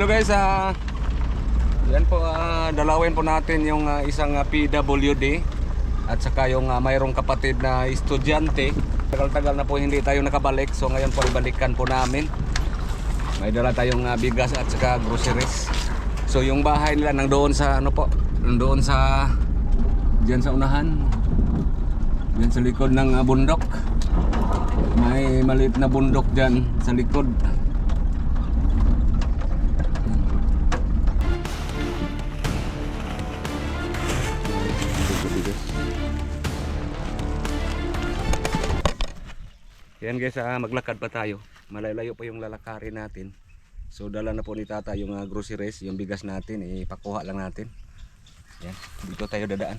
Hello guys, ah yan po, ah, dalawin po natin yung ah, isang ah, PWD at saka yung ah, mayroong kapatid na estudyante. Tagal-tagal na po hindi tayo nakabalik, so ngayon po ibalikan po namin. May dala tayong ah, bigas at saka groceries. So yung bahay nila nandoon sa ano po, nandoon sa diyan sa unahan. Diyan sa likod ng ah, bundok. May maliit na bundok diyan sa likod. Yan guys, ah, maglakad pa tayo. Malalayo pa yung lalakarin natin. So dala na po ni tata yung ah, groceries, yung bigas natin, ipakuha lang natin. Yan, dito tayo dadaan.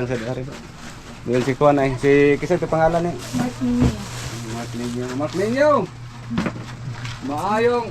Butang sa dari ba? Ngayon si Kuan ay, si kisa ito pangalan eh. Mark Nino. Mark Ninyo. Mark Ninyo! Maayong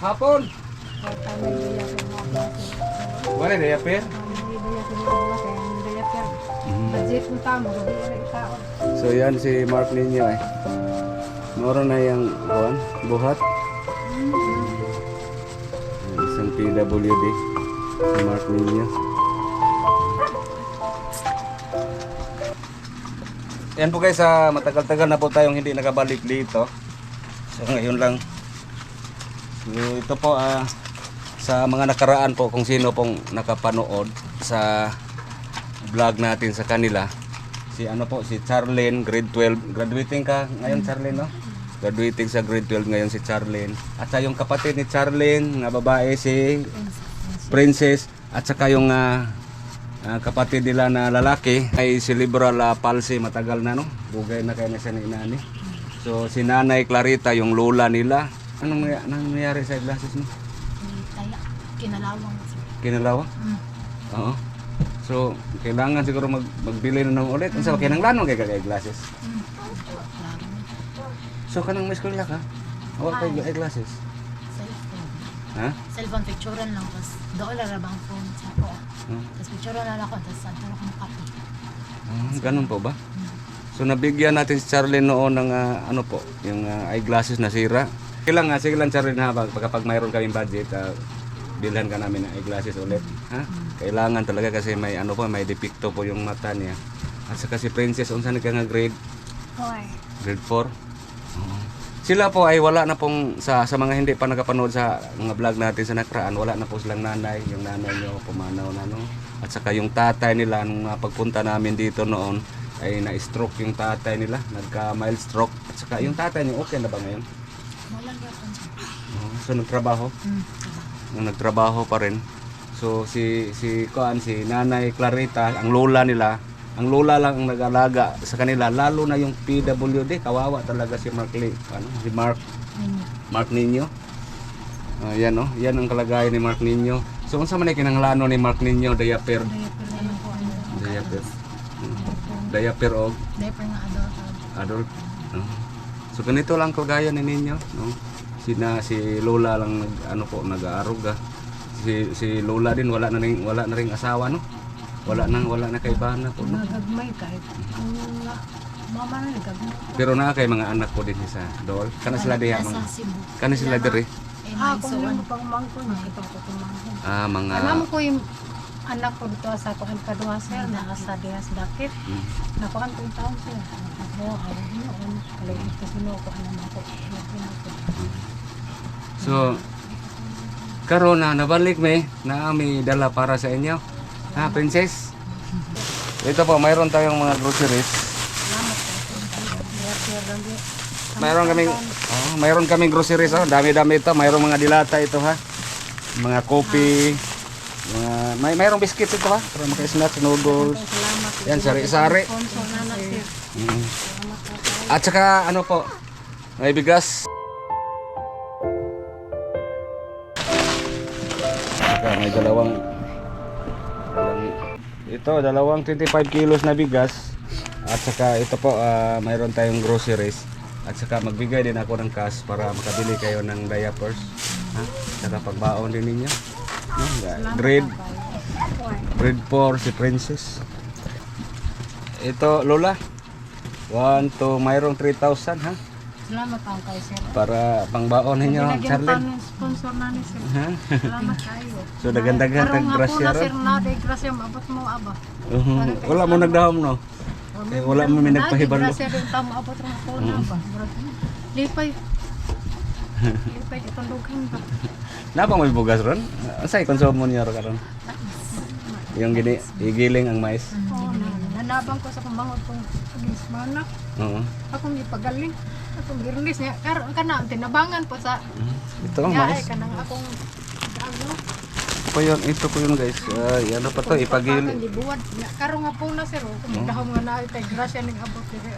hapon! Wala na rin tao. So yan si Mark Ninyo eh. Moro na yung kuan, buhat. Isang PWD. Si Mark Ninyo. Yan po guys, ah, matagal-tagal na po tayong hindi nakabalik dito. So ngayon lang. So ito po ah, sa mga nakaraan po kung sino pong nakapanood sa vlog natin sa kanila. Si ano po, si Charlene, grade 12. Graduating ka ngayon Charlene, no? Graduating sa grade 12 ngayon si Charlene. At sa yung kapatid ni Charlene, nga babae si Princess. At saka yung ah, ah, kapatid nila na lalaki ay cerebral ah, palsy matagal na no. Bugay na kayo na ni inani. So si Nanay Clarita yung lola nila. Anong, nangy- anong nangyari sa glasses mo? Kaya kinalawang. Kinalawa? Mm. Oo. So, kailangan siguro mag magbili na ng ulit. Ang sa kinanglanon kay kay glasses. Mm. So kanang may eskwela ka? Wa kay ay glasses. Cellphone. Ha? Cellphone picturean lang. Tapos doon lang rabang phone sa. Hmm. Tapos picturean lang ako. Tapos saan ko copy. Ah, ganun po ba? So nabigyan natin si Charlene noon ng ah, ano po, yung ah, eyeglasses na sira. Kailangan nga, sige lang Charlene ha, pag, kapag mayroon kaming budget, uh, bilhan ka namin ng eyeglasses ulit. Ha? Kailangan talaga kasi may ano po, may depikto po yung mata niya. At saka si Princess, unsan ka nga grade? Hoy. Grade 4? Sila po ay wala na pong sa sa mga hindi pa nakapanood sa mga vlog natin sa nakraan, wala na po silang nanay, yung nanay nyo pumanaw na no. At saka yung tatay nila nung pagpunta namin dito noon ay na-stroke yung tatay nila, nagka mild stroke. At saka yung tatay niyo okay na ba ngayon? Oh, so nagtrabaho, Mm. nung nagtrabaho pa rin. So si si Kuan si Nanay Clarita, ang lola nila, ang lola lang ang nag-alaga sa kanila lalo na yung PWD, kawawa talaga si Mark Lee, ano, si Mark Ninyo. Mark Nino. Ah, yan oh, yan ang kalagayan ni Mark Nino. So unsa man ay kinanglano ni Mark Nino diaper, Diaper diaper. Og Diaper nga adult. adult. No? So ganito lang kalagayan ni Nino, no? Sina si Lola lang nag ano po nag-aaruga. Si si Lola din wala na ring wala na ring asawa no. Wala nang wala na kay bana po no. Nagagmay kahit. Ang mama na nagagmay. Pero na kay mga anak ko din sa Dol. Kana sila diha mga kana sila diri. Eh, Ah, kung so, ano ano, pang mangko na ito ko tumangko. Ah mga Alam ko yung anak ko dito sa kuan kadua sir na sa Dias Dakit. Mm. Nakuan ko yung taon sir. Ako ayaw niyo on. Kaya ito sino ko ano na ko. So, karon na nabalik may na may dala para sa inyo. Ha, princess? Ito po, mayroon tayong mga groceries. Mayroon kaming oh, mayroon kaming groceries oh. Dami-dami ito. Mayroong mga dilata ito ha. Mga kopi, mga may mayroong biscuits ito ha. Para maka-snacks, noodles. Salamat. Yan, sari-sari. Mm. At saka ano po, may bigas. Saka may dalawang- ito dalawang 25 kilos na bigas. At saka ito po, ah, mayroon tayong groceries. At saka magbigay din ako ng cash para makabili kayo ng diapers. Ha? Saka pagbaon din ninyo. Grade, grade 4 si Princess. Ito, Lola. 1, 2, mayroong 3,000 ha? Salamat ang kay sir. Para pangbaon ninyo, Binagyan pa Charlene. ng sponsor na ni sir. Ha? Salamat kayo. So, dagan-dagan tag grasya ron. sir na, day grasya maabot mo aba. Mhm. Wala mo nagdahom no? Eh, wala mo may nagpahibalo. Grasya din tamo abot ron ko na ba. Murag, Lipay. Lipay itong dughan ba. Napa may bugas ron? Asay konsumo niyo ron karon? Yung gini, igiling ang mais. Oo na. Nanabang ko sa kumbangon kong agis manak. Oo. Akong ipagaling. Akong girnis niya. Karon ka na, tinabangan po sa Ito ang yaay mais. ka nang akong ano. Ito po yun, ito po yun guys. Ay, ano pa to, ipagili. Di buwad. Karon nga po na sir. oh. Kung dahom nga na ito, grasya ning abot. diri.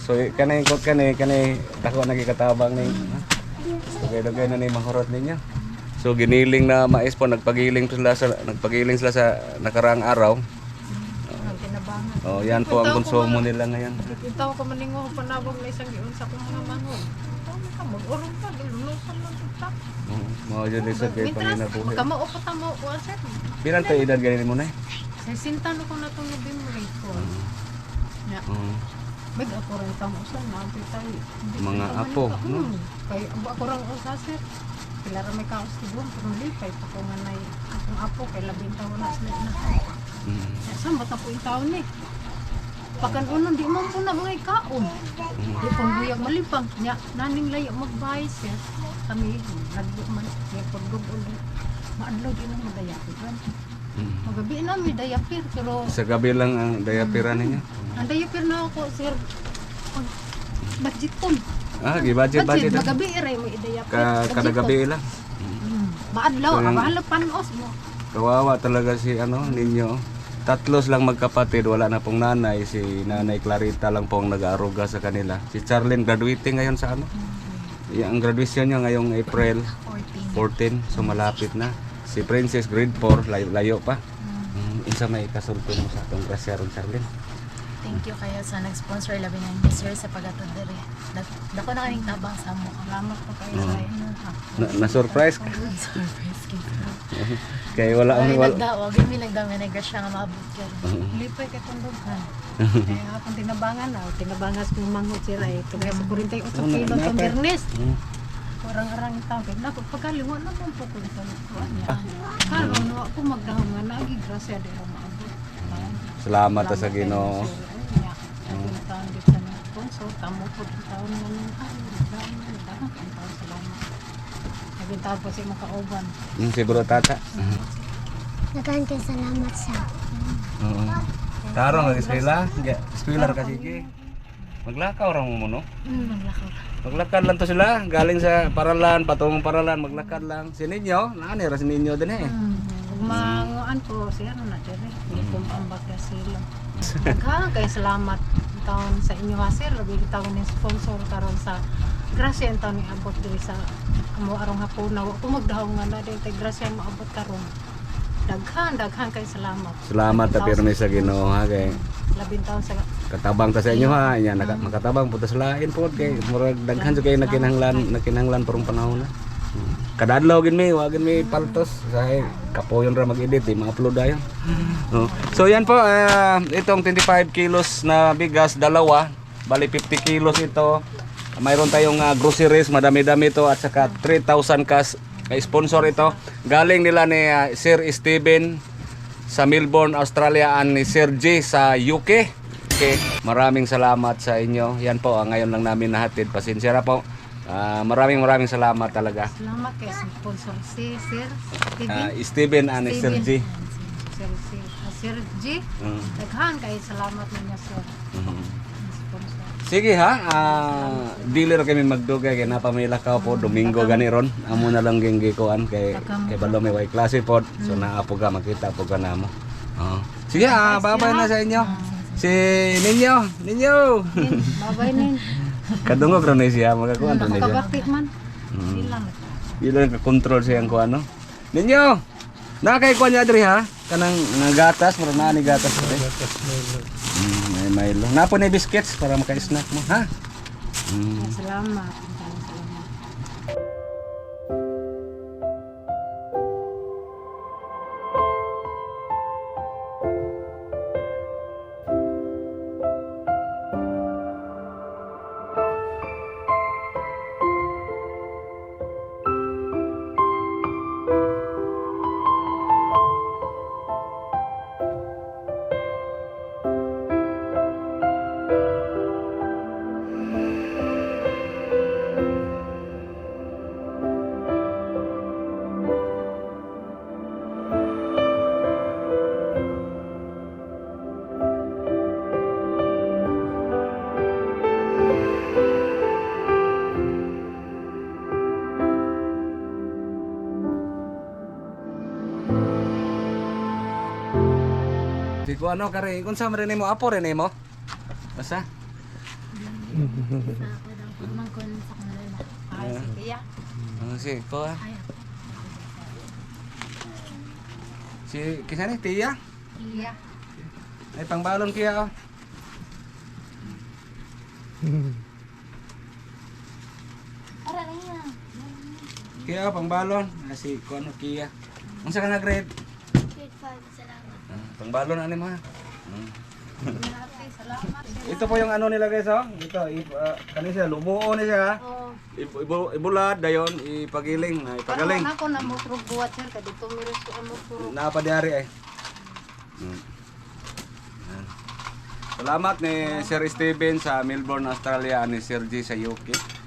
So, kanay kot kanay kanay dako na gikatabang ning. Dugay-dugay na ni mahurot ninyo. So giniling na mais po nagpagiling sila sa nagpagiling sila sa nakaraang araw. Oh, yan po ang konsumo nila ngayon. Itaw ko maningo panabog na isang giun sa kong mga manhod. Mag-urong ka, dilulusan lang kita. Mao jud ni sa kay panginabuhi. magkamao ko tamo ko sir. Pilan to edad ganin mo na? Sa sintan ko na itong November ko. Ya, Oo. Big ako rin tamo sa nabi tayo. Mga apo, no? Hmm. Kay ako rin usa sir. Kila ra may kaos tibon, pero lipay pa ko nga na akong apo kay labing taon na sila na. Mm. Saan ba po yung taon ni? Pakan unon, di man po na mga ikaon. Di pang buyag malipang. Nya, naning layo magbay sir. Kami, lagi man, may pagdug ulit. Maadlaw di mo madayapir. Mm. Magabi na may dayapir, pero Sa gabi lang ang dayapira ninyo. ang dayapir na ako, sir. Pag budget ko. Ah, gi-budget budget. ah. magabi iray mo idayapir. Ka kada gabi lang. Hmm. Maadlaw, yung- abahalo panos mo. Kawawa talaga si ano ninyo. Tatlos lang magkapatid, wala na pong nanay. Si Nanay Clarita lang pong nag-aaruga sa kanila. Si Charlene graduating ngayon sa ano? Y- ang graduation niya ngayong April 14, so malapit na. Si Princess grade 4, layo, layo pa. Mm, isa may kasulto mo sa atong grasya ron Charlene. Thank you kayo sa nag-sponsor labi ng ni sir sa pagatod. Dak- Dako na kaning tabang sa mo. Salamat po kayo ha. Na, na-surprise ka? Kaya wala Ay wala. nagdawa, gimi nagdami na grasya nga maabot ka. Lipay ka itong dughan. Kaya akong tinabangan na. Tinabangan sa kong manghot sila eh. Tugay sa 48 Oh, kilo na- itong birnis. Mm. Orang-arang itaw. Kaya naku, pagkaliwa naman po ko ito. Karon, no, ako magdahong nga nagi. Grasya di ako maabot. Salamat sa Ginoo. Nagpuntahan dito sa mga sponsor. Tamo po ang taon nga nung ay, dahon nga, dahon ang taon salamat. Nagpuntahan po sa mga kauban. Mm, siguro tata. Dagan kay salamat sa Oo. Tarong ang eskwela. Eskwela ra kasi ki. Maglakaw ra mo no. Hmm, maglakaw. Maglakad lang to sila, galing sa paralan, patungong paralan, maglakad lang. Si Ninyo, nani ra si Ninyo din eh. Ug manguan po siya na dire. Hindi ko maambag na sila. Daghan kay salamat taon sa inyo ha sir. Labi taon ni sponsor karon sa Grasya ang taon abot diri sa amo arong hapon na ko magdahong nga na din Grasya maabot karon. Daghan daghan kay salamat. Salamat ta pirmi sa Ginoo ha kay Labing taon sa katabang ta sa inyo ha. Nya naka, makatabang po ta sa lain po kay murag daghan sa kay nakinahanglan nakinahanglan parang panahon na. Kada adlaw gid mi, wa gid mi paltos sa kapoyon ra mag-edit, di ma-upload dayon. Oh. So yan po, ah, itong 25 kilos na bigas, dalawa, bali 50 kilos ito. Mayroon tayong ah, groceries, madami-dami ito at saka 3,000 kas kay sponsor ito. Galing nila ni ah, Sir Steven sa Melbourne, Australia and ni Sir G sa UK. Okay, maraming salamat sa inyo. Yan po, ah, ngayon lang namin nahatid. Pasensya na po. Ah, maraming maraming salamat talaga. Salamat kay sponsor si Sir Steven. Ah, Steven and Sir Steven. G. Sir, Sir, Sir G. Mm. Daghan kay salamat ninyo sir. Mhm. Sige ha, ah, dealer kami magdugay kay napamila ka po Domingo gani ron. Amo na lang ging gikuan kay kay balo may way klase pod. So naapo ka makita po ka namo. Oh. Sige ah, babay na sa inyo. Si Ninyo, Ninyo. Nin, babay nin. Kadungog ron ni siya magakuan ron siya. Nakabakti man. Mm. Silang. Dilo ka control siya ang kuano. Ninyo. Na kay kuan niya diri ha. Kanang nga gatas, mura na ni gatas diri. Milo. Napo ni biscuits para maka-snack mo, ha? Mm. Salamat. Ko ano kare, kung sa rin mo apo rin mo. Basta. Ano si ko ah. Si kisa ni Tia. Tia. Ay pangbalon kiya oh. Ara na yan. Kiya pangbalon. Ah, si ko ano Kia. Unsa ka na grade? Grade 5, salamat. Ah, pangbalon ani mo ha. Mm. Salamat. Ito po yung ano nila guys oh. Ito ip, uh, kani siya lumuo ni siya. Oh. Ibu, ibu, ibulad dayon ipagiling, na ipagaling. Parang ako na mo buhat sir kay dito miris ko mo puro. Napadiyari ay. Mm. Yan. Salamat ni Sir Steven sa Melbourne, Australia ni Sir G sa UK.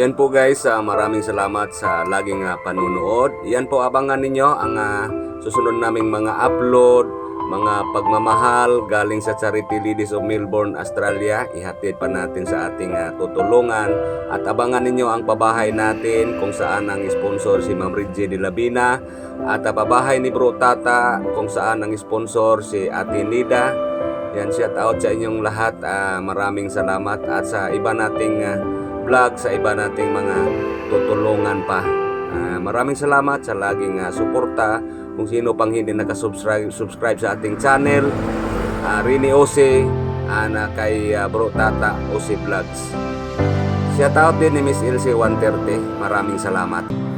Yan po guys, ah, maraming salamat sa laging ah, panunood. Yan po abangan ninyo ang ah, susunod naming mga upload, mga pagmamahal galing sa Charity Ladies of Melbourne, Australia. Ihatid pa natin sa ating ah, tutulungan at abangan ninyo ang pabahay natin kung saan ang sponsor si Ma'am Reggie de Labina at ang pabahay ni Bro Tata kung saan ang sponsor si Ate Nida. Yan, shout out sa inyong lahat. Ah, maraming salamat at sa iba nating ah, vlog, sa iba nating mga tutulungan pa. Ah, maraming salamat sa laging ah, suporta. Kung sino pang hindi nakasubscribe subscribe sa ating channel, ah, Rini Ose, ah, na kay ah, Bro Tata Ose Vlogs. Shout out din ni Miss Ilse 130. Maraming salamat.